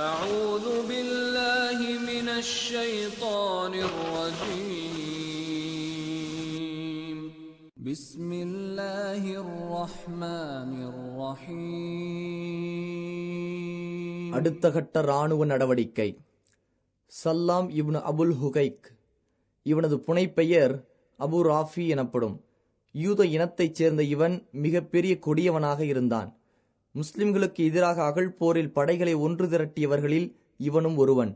أعوذ بالله من الشيطان الرجيم بسم الله الرحمن الرحيم அடுத்த கட்ட இராணுவ நடவடிக்கை சல்லாம் இப்னு அபுல் ஹுகைக் இவனது புனைப்பெயர் அபு ராஃபி எனப்படும் யூத இனத்தைச் சேர்ந்த இவன் மிகப்பெரிய கொடியவனாக இருந்தான் முஸ்லிம்களுக்கு எதிராக அகழ்போரில் படைகளை ஒன்று திரட்டியவர்களில் இவனும் ஒருவன்.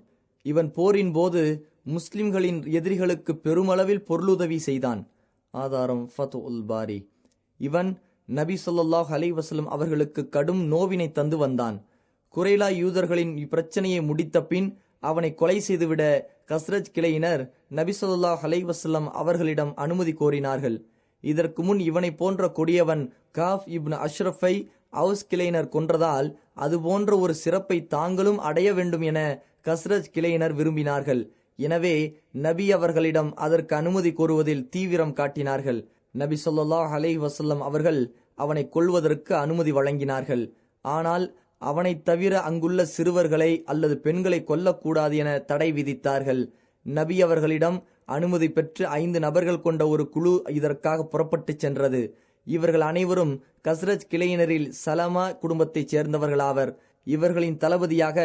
இவன் போரின் போது முஸ்லிம்களின் எதிரிகளுக்கு பெருமளவில் பொருளுதவி செய்தான். ஆதாரம் ஃபத் உல் பாரி. இவன் நபி சொல்லாஹ் அலைஹி அவர்களுக்கு கடும் நோவினை தந்து வந்தான். குறைலா யூதர்களின் இப்பிரச்சனையை முடித்த பின் அவனை கொலை செய்துவிட கஸ்ரஜ் கிளையினர் நபி சொல்லாஹ் அலைஹி அவர்களிடம் அனுமதி கோரினார்கள். இதற்கு முன் இவனை போன்ற கொடியவன் காஃப் இப்னு அஷ்ரஃபை அவுஸ் கிளையினர் கொன்றதால் அது போன்ற ஒரு சிறப்பை தாங்களும் அடைய வேண்டும் என கஸ்ரஜ் கிளையினர் விரும்பினார்கள். எனவே நபி அவர்களிடம் அதற்கு அனுமதி கோருவதில் தீவிரம் காட்டினார்கள். நபி சொல்லா அலை வசல்லம் அவர்கள் அவனை கொல்வதற்கு அனுமதி வழங்கினார்கள். ஆனால் அவனை தவிர அங்குள்ள சிறுவர்களை அல்லது பெண்களை கொல்லக்கூடாது என தடை விதித்தார்கள். நபி அவர்களிடம் அனுமதி பெற்று ஐந்து நபர்கள் கொண்ட ஒரு குழு இதற்காக புறப்பட்டுச் சென்றது. இவர்கள் அனைவரும் கஸ்ரஜ் கிளையினரில் சலமா குடும்பத்தைச் சேர்ந்தவர்களாவர். இவர்களின் தளபதியாக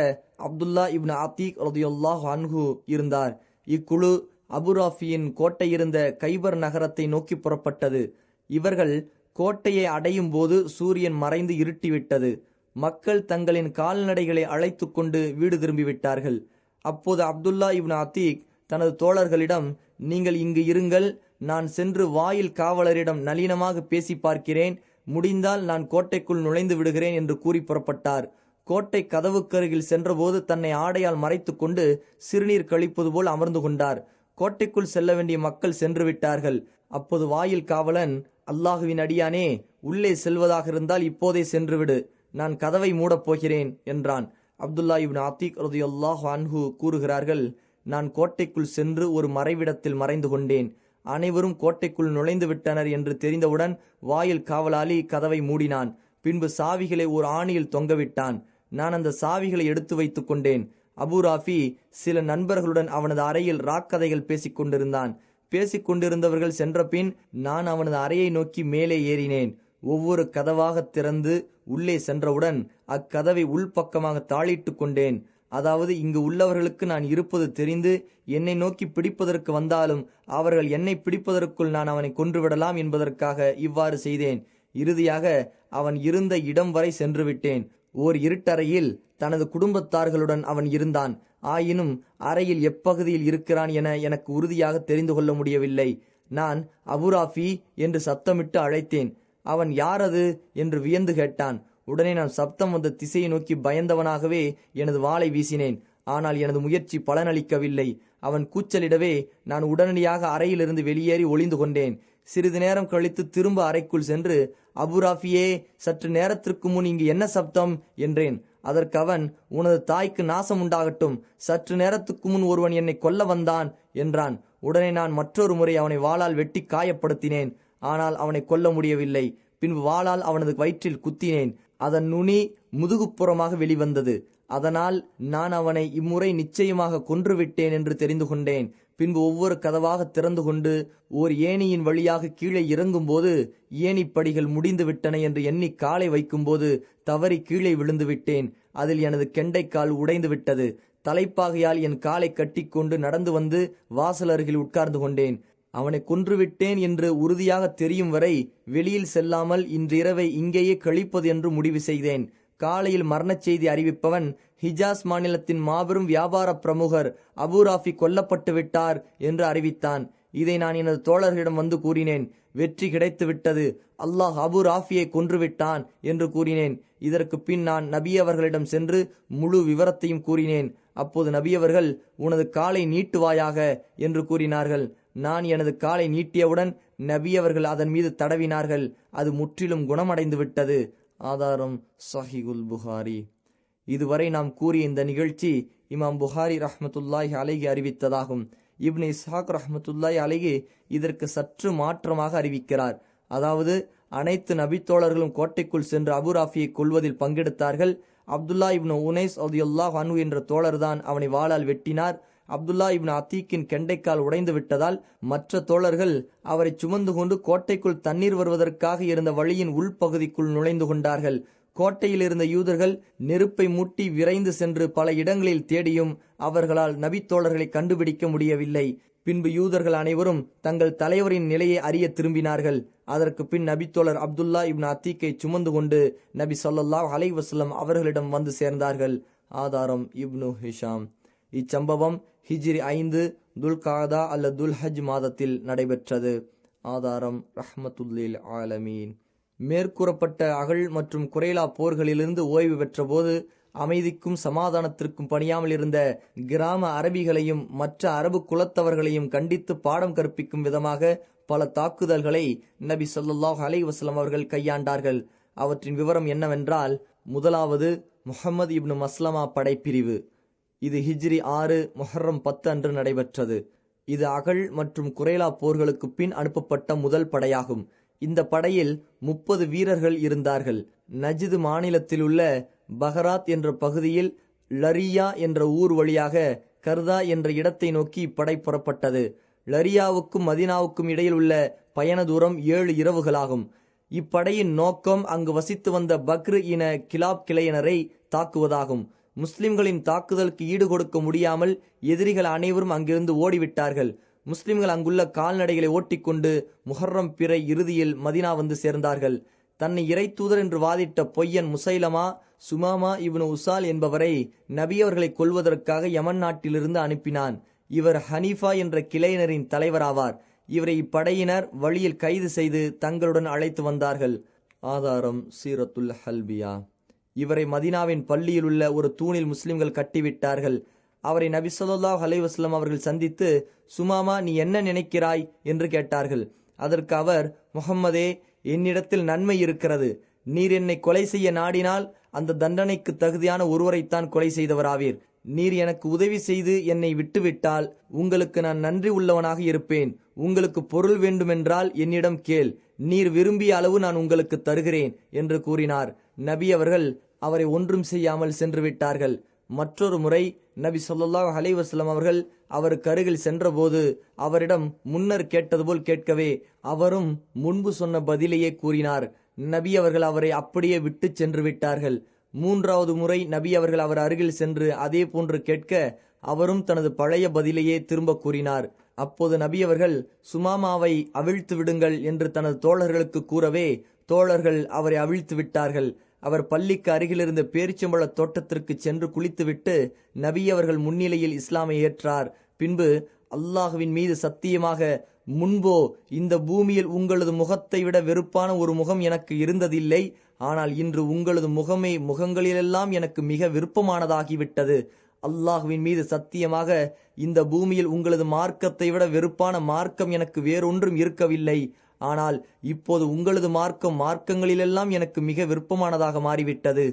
அப்துல்லா இப்னு அத்தீக் ரதியுல்லாஹ் அன்ஹு இருந்தார். இக்குழு அபுராஃபியின் கோட்டை இருந்த கைபர் நகரத்தை நோக்கி புறப்பட்டது. இவர்கள் கோட்டையை அடையும் போது சூரியன் மறைந்து இருட்டிவிட்டது. மக்கள் தங்களின் கால்நடைகளை அழைத்து கொண்டு வீடு திரும்பிவிட்டார்கள். அப்போது அப்துல்லா இப்னு அத்தீக் தனது தோழர்களிடம் நீங்கள் இங்கு இருங்கள் நான் சென்று வாயில் காவலரிடம் நளினமாக பேசி பார்க்கிறேன். முடிந்தால் நான் கோட்டைக்குள் நுழைந்து விடுகிறேன் என்று கூறி புறப்பட்டார். கோட்டை கதவுக்கருகில் சென்றபோது தன்னை ஆடையால் மறைத்து கொண்டு சிறுநீர் கழிப்பது போல் அமர்ந்து கொண்டார். கோட்டைக்குள் செல்ல வேண்டிய மக்கள் சென்று விட்டார்கள். அப்போது வாயில் காவலன் அல்லாஹுவின் அடியானே உள்ளே செல்வதாக இருந்தால் இப்போதே சென்றுவிடு நான் கதவை மூடப் போகிறேன் என்றான். அப்துல்லா இப்னு அத்தீக் ரதியுல்லாஹ் அன்ஹு கூறுகிறார்கள் நான் கோட்டைக்குள் சென்று ஒரு மறைவிடத்தில் மறைந்து கொண்டேன். அனைவரும் கோட்டைக்குள் நுழைந்து விட்டனர் என்று தெரிந்தவுடன் வாயில் காவலாளி கதவை மூடினான். பின்பு சாவிகளை ஒரு ஆணியில் தொங்கவிட்டான். நான் அந்த சாவிகளை எடுத்து வைத்து கொண்டேன். அபு ராஃபி சில நண்பர்களுடன் அவனது அறையில் ராக்கதைகள் பேசிக் கொண்டிருந்தான். பேசிக் கொண்டிருந்தவர்கள் சென்றபின் நான் அவனது அறையை நோக்கி மேலே ஏறினேன். ஒவ்வொரு கதவாக திறந்து உள்ளே சென்றவுடன் அக்கதவை உள்பக்கமாக தாளிட்டு கொண்டேன். அதாவது இங்கு உள்ளவர்களுக்கு நான் இருப்பது தெரிந்து என்னை நோக்கி பிடிப்பதற்கு வந்தாலும் அவர்கள் என்னை பிடிப்பதற்குள் நான் அவனை கொன்றுவிடலாம் என்பதற்காக இவ்வாறு செய்தேன். இறுதியாக அவன் இருந்த இடம் வரை சென்று விட்டேன் ஓர் இருட்டறையில் தனது குடும்பத்தார்களுடன் அவன் இருந்தான். ஆயினும் அறையில் எப்பகுதியில் இருக்கிறான் என எனக்கு உறுதியாக தெரிந்து கொள்ள முடியவில்லை. நான் அபுராஃபி என்று சத்தமிட்டு அழைத்தேன். அவன் யாரது என்று வியந்து கேட்டான். உடனே நான் சப்தம் வந்த திசையை நோக்கி பயந்தவனாகவே எனது வாளை வீசினேன். ஆனால் எனது முயற்சி பலனளிக்கவில்லை. அவன் கூச்சலிடவே நான் உடனடியாக அறையிலிருந்து வெளியேறி ஒளிந்து கொண்டேன். சிறிது நேரம் கழித்து திரும்ப அறைக்குள் சென்று அபுராஃபியே சற்று நேரத்திற்கு முன் இங்கு என்ன சப்தம்? என்றேன். அதற்கு அவன் உனது தாய்க்கு நாசம் உண்டாகட்டும். சற்று நேரத்துக்கு முன் ஒருவன் என்னை கொல்ல வந்தான் என்றான். உடனே நான் மற்றொரு முறை அவனை வாளால் வெட்டி காயப்படுத்தினேன். ஆனால் அவனை கொல்ல முடியவில்லை. பின்பு வாளால் அவனது வயிற்றில் குத்தினேன். அதன் நுனி முதுகுப்புறமாக வெளிவந்தது. அதனால் நான் அவனை இம்முறை நிச்சயமாக கொன்றுவிட்டேன் என்று தெரிந்து கொண்டேன். பின்பு ஒவ்வொரு கதவாக திறந்து கொண்டு ஓர் ஏணியின் வழியாக கீழே இறங்கும்போது ஏணிப்படிகள் முடிந்து விட்டன என்று எண்ணி காலை வைக்கும்போது தவறி கீழே விழுந்து விட்டேன் அதில் எனது கெண்டைக்கால் உடைந்து விட்டது தலைப்பாகையால் என் காலை கட்டிக்கொண்டு நடந்து வந்து வாசல் அருகில் உட்கார்ந்து கொண்டேன். அவனை கொன்றுவிட்டேன் என்று உறுதியாக தெரியும் வரை வெளியில் செல்லாமல் இன்றிரவை இங்கேயே கழிப்பது என்று முடிவு செய்தேன். காலையில் மரணச் செய்தி அறிவிப்பவன் ஹிஜாஸ் மாநிலத்தின் மாபெரும் வியாபார பிரமுகர் அபுராஃபி கொல்லப்பட்டு விட்டார் என்று அறிவித்தான். இதை நான் எனது தோழர்களிடம் வந்து கூறினேன். வெற்றி கிடைத்து விட்டது அல்லாஹ் அபு ராஃபியை கொன்றுவிட்டான் என்று கூறினேன். இதற்கு பின் நான் நபி அவர்களிடம் சென்று முழு விவரத்தையும் கூறினேன். அப்போது நபியவர்கள் உனது காலை நீட்டுவாயாக என்று கூறினார்கள். நான் எனது காலை நீட்டியவுடன் நபி அவர்கள் அதன் மீது தடவினார்கள். அது முற்றிலும் குணமடைந்து விட்டது ஆதாரம் சஹிகுல் புகாரி. இதுவரை நாம் கூறிய இந்த நிகழ்ச்சி இமாம் புகாரி ரஹமத்துல்லாஹி அலைகி அறிவித்ததாகும். இப்னு இஸ்ஹாக் ரஹ்மத்துல்லாஹி அலைகி இதற்கு சற்று மாற்றமாக அறிவிக்கிறார். அதாவது அனைத்து நபித்தோழர்களும் கோட்டைக்குள் சென்று அபுராஃபியை கொல்வதில் பங்கெடுத்தார்கள். அப்துல்லா இப்னு உனைஸ் அல்லாஹ் அனு என்ற தோழர்தான் அவனை வாளால் வெட்டினார். அப்துல்லா இப்னு அத்தீக்கின் கெண்டைக்கால் உடைந்து விட்டதால் மற்ற தோழர்கள் அவரை சுமந்து கொண்டு கோட்டைக்குள் தண்ணீர் வருவதற்காக இருந்த வழியின் உள்பகுதிக்குள் நுழைந்து கொண்டார்கள். கோட்டையில் இருந்த யூதர்கள் நெருப்பை மூட்டி விரைந்து சென்று பல இடங்களில் தேடியும் அவர்களால் நபித்தோழர்களை கண்டுபிடிக்க முடியவில்லை. பின்பு யூதர்கள் அனைவரும் தங்கள் தலைவரின் நிலையை அறிய திரும்பினார்கள். அதற்கு பின் நபித்தோழர் அப்துல்லா இப்னு அத்தீக்கை சுமந்து கொண்டு நபி சொல்லல்லா அலைஹி அவர்களிடம் வந்து சேர்ந்தார்கள். ஆதாரம் இப்னு ஹிஷாம். இச்சம்பவம் ஹிஜ்ரி ஐந்து துல்காதா அல்லது துல்ஹஜ் மாதத்தில் நடைபெற்றது. ஆதாரம் ரஹ்மத்துல்லில் ஆலமீன். மேற்கூறப்பட்ட அகழ் மற்றும் குறைலா போர்களிலிருந்து ஓய்வு பெற்றபோது அமைதிக்கும் சமாதானத்திற்கும் பணியாமல் இருந்த கிராம அரபிகளையும் மற்ற அரபு குலத்தவர்களையும் கண்டித்து பாடம் கற்பிக்கும் விதமாக பல தாக்குதல்களை நபி சொல்லாஹ் அலி வஸ்லம் அவர்கள் கையாண்டார்கள். அவற்றின் விவரம் என்னவென்றால் முதலாவது முகமது இப்னு மஸ்லமா படைப்பிரிவு. இது ஹிஜ்ரி ஆறு மொஹர்ரம் பத்து அன்று நடைபெற்றது. இது அகழ் மற்றும் குரேலா போர்களுக்கு பின் அனுப்பப்பட்ட முதல் படையாகும். இந்த படையில் முப்பது வீரர்கள் இருந்தார்கள். நஜிது மாநிலத்தில் உள்ள பஹராத் என்ற பகுதியில் லரியா என்ற ஊர் வழியாக கர்தா என்ற இடத்தை நோக்கி இப்படை புறப்பட்டது. லரியாவுக்கும் மதினாவுக்கும் இடையில் உள்ள பயண தூரம் ஏழு இரவுகளாகும். இப்படையின் நோக்கம் அங்கு வசித்து வந்த பக்ரு இன கிலாப் கிளையினரை தாக்குவதாகும். முஸ்லிம்களின் தாக்குதலுக்கு ஈடுகொடுக்க முடியாமல் எதிரிகள் அனைவரும் அங்கிருந்து ஓடிவிட்டார்கள். முஸ்லிம்கள் அங்குள்ள கால்நடைகளை ஓட்டிக்கொண்டு முஹர்ரம் பிறை இறுதியில் மதினா வந்து சேர்ந்தார்கள். தன்னை இறை தூதர் என்று வாதிட்ட பொய்யன் முசைலமா சுமாமா இவனு உசால் என்பவரை நபி அவர்களை கொல்வதற்காக யமன் நாட்டிலிருந்து அனுப்பினான். இவர் ஹனீஃபா என்ற கிளையினரின் தலைவராவார். இவரை இப்படையினர் வழியில் கைது செய்து தங்களுடன் அழைத்து வந்தார்கள். ஆதாரம் சீரத்துல் ஹல்பியா. இவரை மதினாவின் பள்ளியில் உள்ள ஒரு தூணில் முஸ்லிம்கள் கட்டிவிட்டார்கள். அவரை நபி ஸல்லல்லாஹு அவர்கள் சந்தித்து சுமாமா நீ என்ன நினைக்கிறாய்? என்று கேட்டார்கள். அதற்கு அவர் முகம்மதே என்னிடத்தில் நன்மை இருக்கிறது. நீர் என்னை கொலை செய்ய நாடினால் அந்த தண்டனைக்கு தகுதியான ஒருவரைத்தான் கொலை செய்தவராவீர். நீர் எனக்கு உதவி செய்து என்னை விட்டுவிட்டால் உங்களுக்கு நான் நன்றி உள்ளவனாக இருப்பேன். உங்களுக்கு பொருள் வேண்டுமென்றால் என்னிடம் கேள். நீர் விரும்பிய அளவு நான் உங்களுக்கு தருகிறேன் என்று கூறினார். நபி அவர்கள் அவரை ஒன்றும் செய்யாமல் சென்று விட்டார்கள் மற்றொரு முறை நபி சொல்லாஹ் அலைஹி அவர்கள் அவருக்கு அருகில் சென்றபோது அவரிடம் முன்னர் கேட்டது போல் கேட்கவே. அவரும் முன்பு சொன்ன பதிலையே கூறினார். நபி அவர்கள் அவரை அப்படியே விட்டு சென்று விட்டார்கள் மூன்றாவது முறை நபி அவர்கள் அவர் அருகில் சென்று அதே போன்று கேட்க அவரும் தனது பழைய பதிலையே திரும்ப கூறினார். அப்போது நபி அவர்கள் சுமாமாவை அவிழ்த்து விடுங்கள் என்று தனது தோழர்களுக்கு கூறவே தோழர்கள் அவரை அவிழ்த்து விட்டார்கள். அவர் பள்ளிக்கு அருகிலிருந்த பேரிச்சம்பழ தோட்டத்திற்கு சென்று குளித்துவிட்டு நபி அவர்கள் முன்னிலையில் இஸ்லாமை ஏற்றார். பின்பு அல்லாஹுவின் மீது சத்தியமாக முன்போ இந்த பூமியில் உங்களது முகத்தை விட வெறுப்பான ஒரு முகம் எனக்கு இருந்ததில்லை. ஆனால் இன்று உங்களது முகமே முகங்களிலெல்லாம் எனக்கு மிக விருப்பமானதாகிவிட்டது. அல்லாஹுவின் மீது சத்தியமாக இந்த பூமியில் உங்களது மார்க்கத்தை விட வெறுப்பான மார்க்கம் எனக்கு வேறொன்றும் இருக்கவில்லை. ஆனால் இப்போது உங்களது மார்க்கம் மார்க்கங்களிலெல்லாம் எனக்கு மிக விருப்பமானதாக மாறிவிட்டது.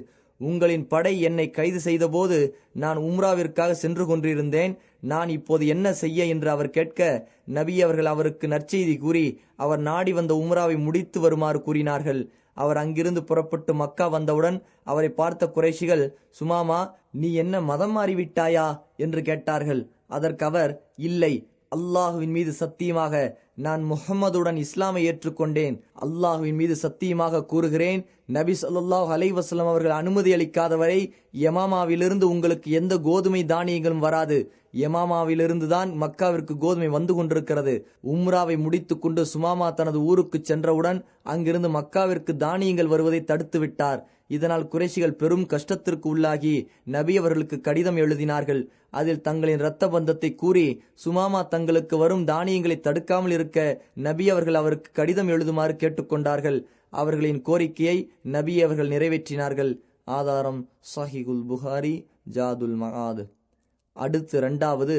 உங்களின் படை என்னை கைது செய்தபோது நான் உம்ராவிற்காக சென்று கொண்டிருந்தேன். நான் இப்போது என்ன செய்ய என்று அவர் கேட்க நபி அவர்கள் அவருக்கு நற்செய்தி கூறி அவர் நாடி வந்த உம்ராவை முடித்து வருமாறு கூறினார்கள். அவர் அங்கிருந்து புறப்பட்டு மக்கா வந்தவுடன் அவரை பார்த்த குறைஷிகள் சுமாமா நீ என்ன மதம் மாறிவிட்டாயா? என்று கேட்டார்கள். அதற்கு அவர் இல்லை அல்லாஹுவின் மீது சத்தியமாக நான் முகம்மதுடன் இஸ்லாமை ஏற்றுக்கொண்டேன். அல்லாஹுவின் மீது சத்தியமாக கூறுகிறேன். நபி சொல்லாஹ் அலைஹி அவர்கள் அனுமதி அளிக்காதவரை யமாமாவிலிருந்து உங்களுக்கு எந்த கோதுமை தானியங்களும் வராது. யமாமாவிலிருந்து தான் மக்காவிற்கு கோதுமை வந்து கொண்டிருக்கிறது. உம்ராவை முடித்துக்கொண்டு சுமாமா தனது ஊருக்கு சென்றவுடன் அங்கிருந்து மக்காவிற்கு தானியங்கள் வருவதை தடுத்து விட்டார். இதனால் குறைஷிகள் பெரும் கஷ்டத்திற்கு உள்ளாகி நபி அவர்களுக்கு கடிதம் எழுதினார்கள். அதில் தங்களின் இரத்த பந்தத்தை கூறி சுமாமா தங்களுக்கு வரும் தானியங்களை தடுக்காமல் இருக்க நபி அவர்கள் அவருக்கு கடிதம் எழுதுமாறு கேட்டுக்கொண்டார்கள். அவர்களின் கோரிக்கையை நபி அவர்கள் நிறைவேற்றினார்கள். ஆதாரம் சஹிகுல் புகாரி ஜாதுல் மகாத். அடுத்து இரண்டாவது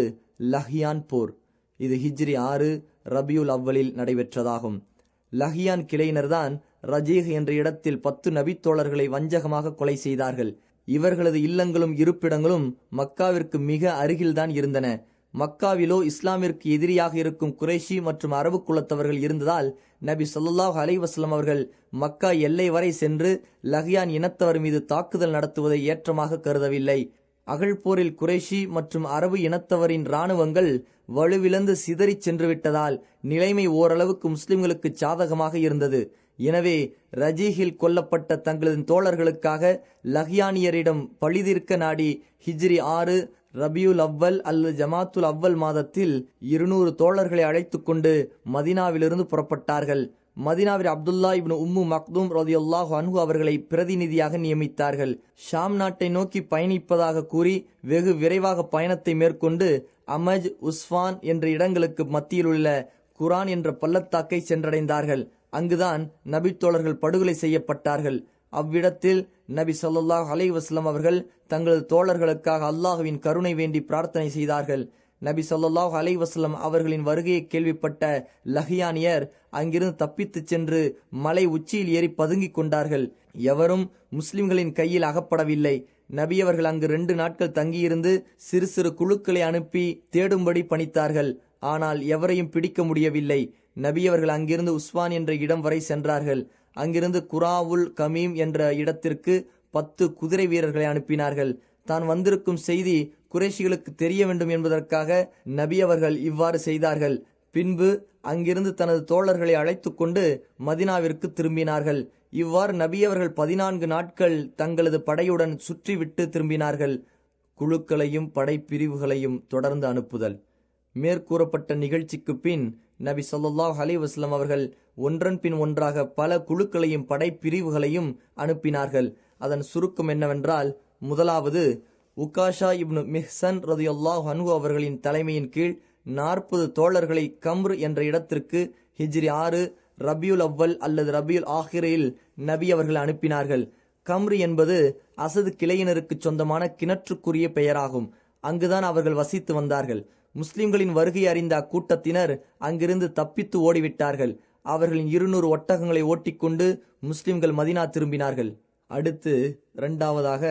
லஹியான் போர். இது ஹிஜ்ரி ஆறு ரபியுல் அவ்வலில் நடைபெற்றதாகும். லஹியான் கிளையினர்தான் ரஜீஹ் என்ற இடத்தில் பத்து நபித்தோழர்களை வஞ்சகமாக கொலை செய்தார்கள். இவர்களது இல்லங்களும் இருப்பிடங்களும் மக்காவிற்கு மிக அருகில்தான் இருந்தன. மக்காவிலோ இஸ்லாமிற்கு எதிரியாக இருக்கும் குறைஷி மற்றும் அரபு குலத்தவர்கள் இருந்ததால் நபி சொல்லாஹ் அலைவாஸ்லம் அவர்கள் மக்கா எல்லை வரை சென்று லஹியான் இனத்தவர் மீது தாக்குதல் நடத்துவதை ஏற்றமாக கருதவில்லை. அகழ்போரில் குறைஷி மற்றும் அரபு இனத்தவரின் இராணுவங்கள் வலுவிழந்து சிதறிச் சென்றுவிட்டதால் நிலைமை ஓரளவுக்கு முஸ்லிம்களுக்கு சாதகமாக இருந்தது. எனவே ரஜீஹில் கொல்லப்பட்ட தங்களது தோழர்களுக்காக லஹ்யானியரிடம் பழிதீர்க்க நாடி ஹிஜ்ரி ஆறு ரபியுல் அவ்வல் அல்லது ஜமாத்துல் அவ்வல் மாதத்தில் இருநூறு தோழர்களை அழைத்து கொண்டு மதினாவிலிருந்து புறப்பட்டார்கள். மதினாவில் அப்துல்லா இப்னு உம்மு மக்தூம் ரதியுல்லாஹு அன்ஹு அவர்களை பிரதிநிதியாக நியமித்தார்கள். ஷாம் நாட்டை நோக்கி பயணிப்பதாக கூறி வெகு விரைவாக பயணத்தை மேற்கொண்டு அமஜ் உஸ்வான் என்ற இடங்களுக்கு மத்தியில் உள்ள குரான் என்ற பள்ளத்தாக்கை சென்றடைந்தார்கள். அங்குதான் நபித்தோழர்கள் படுகொலை செய்யப்பட்டார்கள். அவ்விடத்தில் நபி சொல்லாஹ் அலை வஸ்லம் அவர்கள் தங்களது தோழர்களுக்காக அல்லாஹுவின் கருணை வேண்டி பிரார்த்தனை செய்தார்கள். நபி சொல்லாஹ் அலை வஸ்லம் அவர்களின் வருகையை கேள்விப்பட்ட லஹியானியர் அங்கிருந்து தப்பித்துச் சென்று மலை உச்சியில் ஏறி பதுங்கிக் கொண்டார்கள். எவரும் முஸ்லிம்களின் கையில் அகப்படவில்லை. நபி அவர்கள் அங்கு ரெண்டு நாட்கள் தங்கியிருந்து சிறு சிறு குழுக்களை அனுப்பி தேடும்படி பணித்தார்கள். ஆனால் எவரையும் பிடிக்க முடியவில்லை. நபி அவர்கள் அங்கிருந்து உஸ்வான் என்ற இடம் வரை சென்றார்கள். அங்கிருந்து குராவுல் கமீம் என்ற இடத்திற்கு பத்து குதிரை வீரர்களை அனுப்பினார்கள். தான் வந்திருக்கும் செய்தி குறைஷிகளுக்கு தெரிய வேண்டும் என்பதற்காக நபி அவர்கள் இவ்வாறு செய்தார்கள். பின்பு அங்கிருந்து தனது தோழர்களை அழைத்து கொண்டு மதினாவிற்கு திரும்பினார்கள். இவ்வாறு நபியவர்கள் பதினான்கு நாட்கள் தங்களது படையுடன் சுற்றிவிட்டு திரும்பினார்கள். குழுக்களையும் படைப்பிரிவுகளையும் தொடர்ந்து அனுப்புதல். மேற்கூறப்பட்ட நிகழ்ச்சிக்கு பின் நபி சொல்லாஹ் அலைஹி வஸ்லம் அவர்கள் ஒன்றன் பின் ஒன்றாக பல குழுக்களையும் படைப்பிரிவுகளையும் அனுப்பினார்கள். அதன் சுருக்கம் என்னவென்றால் முதலாவது உகாஷா இப்னு மிஹ்சன் ரதியுல்லாஹ் அன்ஹு அவர்களின் தலைமையின் கீழ் நாற்பது தோழர்களை கம்ர் என்ற இடத்திற்கு ஹிஜ்ரி ஆறு ரபியுல் அவ்வல் அல்லது ரபியுல் ஆஹிரையில் நபி அவர்கள் அனுப்பினார்கள். கம்ரு என்பது அசது கிளையினருக்கு சொந்தமான கிணற்றுக்குரிய பெயராகும். அங்குதான் அவர்கள் வசித்து வந்தார்கள். முஸ்லிம்களின் வருகை அறிந்த அக்கூட்டத்தினர் அங்கிருந்து தப்பித்து ஓடிவிட்டார்கள். அவர்களின் இருநூறு ஒட்டகங்களை ஓட்டிக்கொண்டு முஸ்லிம்கள் மதினா திரும்பினார்கள். அடுத்து இரண்டாவதாக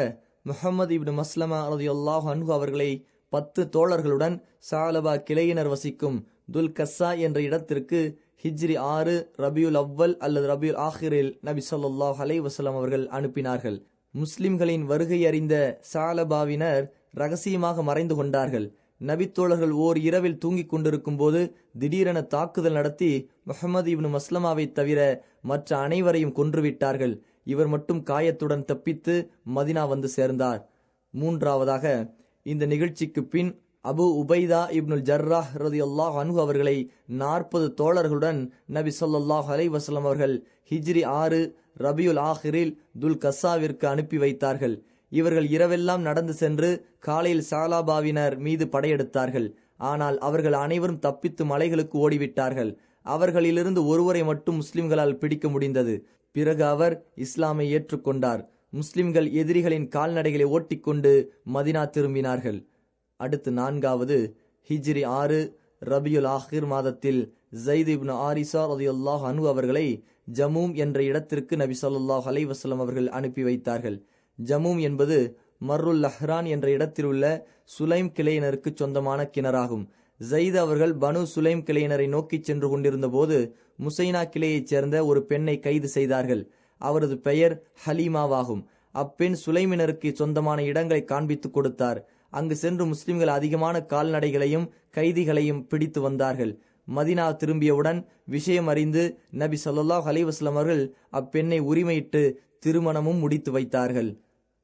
முஹம்மது இப்னு மஸ்லமா அல்லாஹ் அன்ஹு அவர்களை பத்து தோழர்களுடன் சாலபா கிளையினர் வசிக்கும் துல் கஸ்ஸா என்ற இடத்திற்கு ஹிஜ்ரி ஆறு ரபியுல் அவ்வல் அல்லது ரபியுல் ஆஹிரில் நபி சொல்லாஹ் அலை வசலம் அவர்கள் அனுப்பினார்கள். முஸ்லிம்களின் வருகை அறிந்த சாலபாவினர் ரகசியமாக மறைந்து கொண்டார்கள். நபித்தோழர்கள் ஓர் இரவில் தூங்கிக் கொண்டிருக்கும் போது திடீரென தாக்குதல் நடத்தி முகமது இப்னு மஸ்லமாவை தவிர மற்ற அனைவரையும் கொன்றுவிட்டார்கள். இவர் மட்டும் காயத்துடன் தப்பித்து மதினா வந்து சேர்ந்தார். மூன்றாவதாக இந்த நிகழ்ச்சிக்கு பின் அபு உபைதா இப்னுல் ஜர்ராஹ் ரதியுல்லாஹ் அனுகு அவர்களை நாற்பது தோழர்களுடன் நபி சொல்லாஹ் அலைஹி வஸல்லம் அவர்கள் ஹிஜ்ரி ஆறு ரபியுல் ஆஹிரில் துல் கசாவிற்கு அனுப்பி வைத்தார்கள். இவர்கள் இரவெல்லாம் நடந்து சென்று காலையில் சாலாபாவினர் மீது படையெடுத்தார்கள். ஆனால் அவர்கள் அனைவரும் தப்பித்து மலைகளுக்கு ஓடிவிட்டார்கள். அவர்களிலிருந்து ஒருவரை மட்டும் முஸ்லிம்களால் பிடிக்க முடிந்தது. பிறகு அவர் இஸ்லாமை ஏற்றுக்கொண்டார். முஸ்லிம்கள் எதிரிகளின் கால்நடைகளை ஓட்டிக்கொண்டு மதினா திரும்பினார்கள். அடுத்து நான்காவது ஹிஜ்ரி ஆறு ரபியுல் ஆஹிர் மாதத்தில் ஜெயித் இப்னு ஆரிசா ரதியுல்லாஹ் அனு அவர்களை ஜமூம் என்ற இடத்திற்கு நபி சொல்லாஹ் அலைவாஸ்லம் அவர்கள் அனுப்பி வைத்தார்கள். ஜமூம் என்பது மர்ருல் லஹ்ரான் என்ற இடத்தில் உள்ள சுலைம் கிளையினருக்கு சொந்தமான கிணறாகும். ஜயித் அவர்கள் பனு சுலைம் கிளையினரை நோக்கி சென்று கொண்டிருந்த போது முசைனா கிளையைச் சேர்ந்த ஒரு பெண்ணை கைது செய்தார்கள். அவரது பெயர் ஹலீமாவாகும். அப்பெண் சுலைமினருக்கு சொந்தமான இடங்களை காண்பித்துக் கொடுத்தார். அங்கு சென்று முஸ்லிம்கள் அதிகமான கால்நடைகளையும் கைதிகளையும் பிடித்து வந்தார்கள். மதினா திரும்பியவுடன் விஷயம் அறிந்து நபி சொல்லாஹ் அலைஹி அவர்கள் அப்பெண்ணை உரிமையிட்டு திருமணமும் முடித்து வைத்தார்கள்.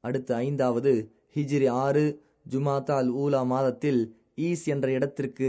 அடுத்து ஐந்தாவது ஹிஜ்ரி ஆறு ஜுமாத்தா அல் ஊலா மாதத்தில் ஈஸ் என்ற இடத்திற்கு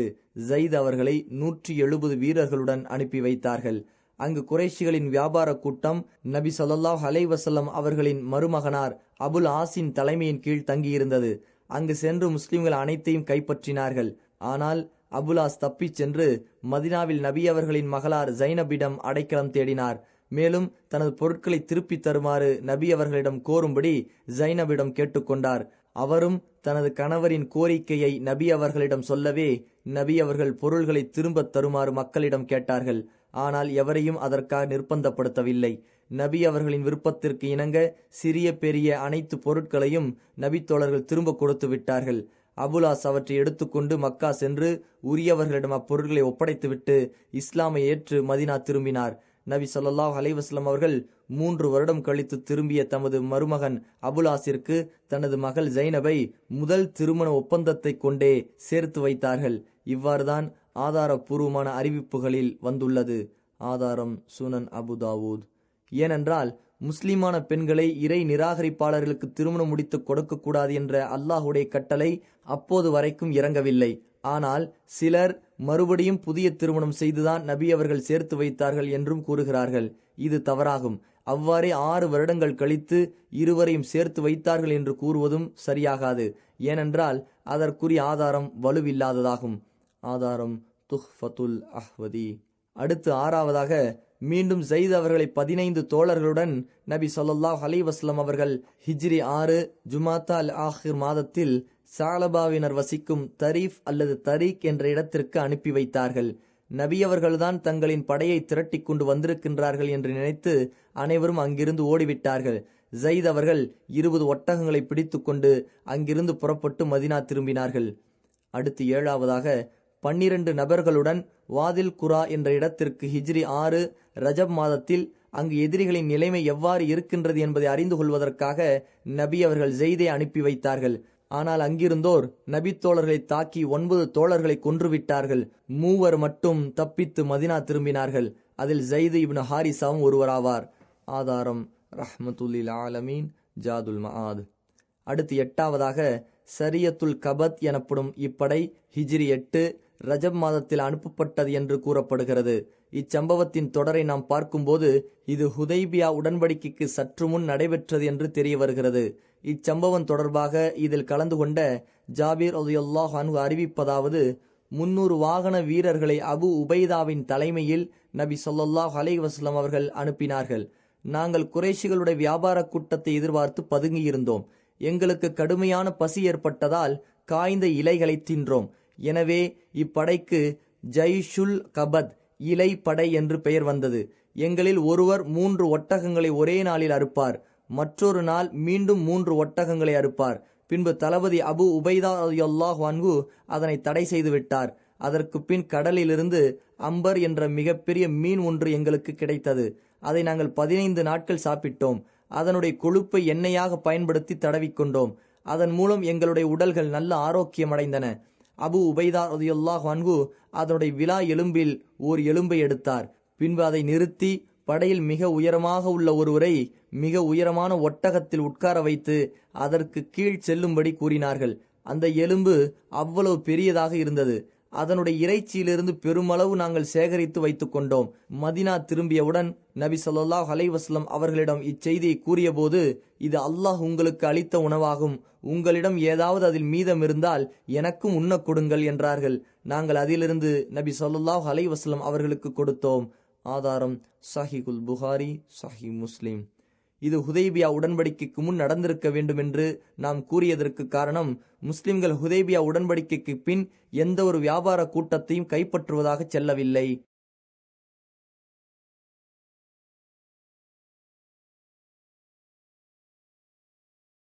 ஜயித் அவர்களை நூற்றி எழுபது வீரர்களுடன் அனுப்பி வைத்தார்கள். அங்கு குறைஷிகளின் வியாபார கூட்டம் நபி சொல்லாஹ் அலைவசல்லம் அவர்களின் மருமகனார் அபுல் ஆசின் தலைமையின் கீழ் தங்கியிருந்தது. அங்கு சென்று முஸ்லிம்கள் அனைத்தையும் கைப்பற்றினார்கள். ஆனால் அபுலாஸ் தப்பிச் சென்று மதினாவில் நபி அவர்களின் மகளார் ஜைனபிடம் அடைக்கலம் தேடினார். மேலும் தனது பொருட்களை திருப்பித் தருமாறு நபி அவர்களிடம் கோரும்படி ஜைனபிடம் கேட்டுக்கொண்டார் அவரும் தனது கணவரின் கோரிக்கையை நபி அவர்களிடம் சொல்லவே நபி அவர்கள் பொருள்களை திரும்பத் தருமாறு மக்களிடம் கேட்டார்கள். ஆனால் எவரையும் அதற்காக நிர்பந்தப்படுத்தவில்லை. நபி அவர்களின் விருப்பத்திற்கு இணங்க சிறிய பெரிய அனைத்து பொருட்களையும் நபித்தோழர்கள் திரும்ப கொடுத்து விட்டார்கள். அபுலாஸ் அவற்றை எடுத்துக்கொண்டு மக்கா சென்று உரியவர்களிடம் அப்பொருட்களை ஒப்படைத்துவிட்டு இஸ்லாமை ஏற்று மதினா திரும்பினார். நபி சொல்லாஹ் அலைவாஸ்லம் அவர்கள் மூன்று வருடம் கழித்து திரும்பிய தமது மருமகன் அபுலாசிற்கு தனது மகள் ஜைனபை முதல் திருமண ஒப்பந்தத்தை கொண்டே சேர்த்து வைத்தார்கள். இவ்வாறுதான் ஆதாரப்பூர்வமான அறிவிப்புகளில் வந்துள்ளது. ஆதாரம் சுனன் அபு தாவூத். ஏனென்றால் முஸ்லிமான பெண்களை இறை நிராகரிப்பாளர்களுக்கு திருமணம் முடித்து கொடுக்கக்கூடாது என்ற அல்லாஹுடைய கட்டளை அப்போது வரைக்கும் இறங்கவில்லை. ஆனால் சிலர் மறுபடியும் புதிய திருமணம் செய்துதான் நபி அவர்கள் சேர்த்து வைத்தார்கள் என்றும் கூறுகிறார்கள். இது தவறாகும். அவ்வாறே ஆறு வருடங்கள் கழித்து இருவரையும் சேர்த்து வைத்தார்கள் என்று கூறுவதும் சரியாகாது. ஏனென்றால் அதற்குரிய ஆதாரம் வலுவில்லாததாகும். ஆதாரம் துஹ்ஃபத்துல் அஹ்வதி. அடுத்து ஆறாவதாக மீண்டும் ஜெயித் அவர்களை பதினைந்து தோழர்களுடன் நபி சொல்லாஹ் அலிவாஸ்லம் அவர்கள் ஹிஜ்ரி ஆறு ஜுமாத்தா அல் ஆஹிர் மாதத்தில் சாலபாவினர் வசிக்கும் தரீஃப் அல்லது தரீக் என்ற இடத்திற்கு அனுப்பி வைத்தார்கள். நபியவர்கள்தான் தங்களின் படையை திரட்டிக் கொண்டு வந்திருக்கின்றார்கள் என்று நினைத்து அனைவரும் அங்கிருந்து ஓடிவிட்டார்கள். ஜெயித் அவர்கள் இருபது ஒட்டகங்களை பிடித்துக்கொண்டு அங்கிருந்து புறப்பட்டு மதினா திரும்பினார்கள். அடுத்து ஏழாவதாக பன்னிரண்டு நபர்களுடன் வாதில் குரா என்ற இடத்திற்கு ஹிஜ்ரி ஆறு ரஜப் மாதத்தில் அங்கு எதிரிகளின் நிலைமை எவ்வாறு இருக்கின்றது என்பதை அறிந்து கொள்வதற்காக நபி அவர்கள் ஜெய்தை அனுப்பி வைத்தார்கள். ஆனால் அங்கிருந்தோர் நபி தோழர்களை தாக்கி ஒன்பது தோழர்களை கொன்றுவிட்டார்கள். மூவர் மட்டும் தப்பித்து மதினா திரும்பினார்கள். அதில் ஜெயிது இப்னு ஹாரிசாவும் ஒருவராவார். ஆதாரம் ரஹ்மத்துல்லில் ஆலமீன் ஜாதுல் மஹாத் அடுத்து எட்டாவதாக சரியத்துல் கபத் எனப்படும் இப்படை ஹிஜ்ரி எட்டு ரஜப் மாதத்தில் அனுப்பப்பட்டது என்று கூறப்படுகிறது. இச்சம்பவத்தின் தொடரை நாம் பார்க்கும்போது இது ஹுதைபியா உடன்படிக்கைக்கு சற்று முன் நடைபெற்றது என்று தெரிய வருகிறது இச்சம்பவம் தொடர்பாக இதில் கலந்து கொண்ட ஜாபீர் அல்லாஹ் அன்ஹு அறிவிப்பதாவது முன்னூறு வாகன வீரர்களை அபு உபைதாவின் தலைமையில் நபி சொல்லாஹ் அலை வஸ்லம் அவர்கள் அனுப்பினார்கள். நாங்கள் குறைஷிகளுடைய வியாபார கூட்டத்தை எதிர்பார்த்து பதுங்கியிருந்தோம். எங்களுக்கு கடுமையான பசி ஏற்பட்டதால் காய்ந்த இலைகளை தின்றோம். எனவே இப்படைக்கு ஜைஷுல் கபத் இலை படை என்று பெயர் வந்தது. எங்களில் ஒருவர் மூன்று ஒட்டகங்களை ஒரே நாளில் அறுப்பார். மற்றொரு நாள் மீண்டும் மூன்று ஒட்டகங்களை அறுப்பார். பின்பு தளபதி அபு உபைதா அல்லாஹ் வான்கு அதனை தடை செய்து விட்டார். அதற்கு பின் கடலிலிருந்து அம்பர் என்ற மிகப்பெரிய மீன் ஒன்று எங்களுக்கு கிடைத்தது. அதை நாங்கள் பதினைந்து நாட்கள் சாப்பிட்டோம். அதனுடைய கொழுப்பை எண்ணெயாக பயன்படுத்தி தடவிக்கொண்டோம் அதன் மூலம் எங்களுடைய உடல்கள் நல்ல ஆரோக்கியமடைந்தன. அபு உபைதா ரதியுல்லாஹ் வான்கு அதனுடைய விழா எலும்பில் ஓர் எலும்பை எடுத்தார். பின்பு அதை நிறுத்தி படையில் மிக உயரமாக உள்ள ஒருவரை மிக உயரமான ஒட்டகத்தில் உட்கார வைத்து அதற்கு கீழ் செல்லும்படி கூறினார்கள். அந்த எலும்பு அவ்வளவு பெரியதாக இருந்தது. அதனுடைய இறைச்சியிலிருந்து பெருமளவு நாங்கள் சேகரித்து வைத்துக் கொண்டோம் மதினா திரும்பியவுடன் நபி ஸல்லல்லாஹு அலைஹி அவர்களிடம் இச்செய்தியை கூறியபோது இது அல்லாஹ் உங்களுக்கு அளித்த உணவாகும். உங்களிடம் ஏதாவது அதில் மீதம் இருந்தால் எனக்கும் உண்ணக் கொடுங்கள் என்றார்கள். நாங்கள் அதிலிருந்து நபி சொல்லாஹ் அலைஹி அவர்களுக்கு கொடுத்தோம். ஆதாரம் சஹிகுல் புகாரி சஹி முஸ்லீம். இது ஹுதைபியா உடன்படிக்கைக்கு முன் நடந்திருக்க வேண்டும் என்று நாம் கூறியதற்கு காரணம் முஸ்லிம்கள் ஹுதைபியா உடன்படிக்கைக்கு பின் எந்த ஒரு வியாபார கூட்டத்தையும் கைப்பற்றுவதாக செல்லவில்லை.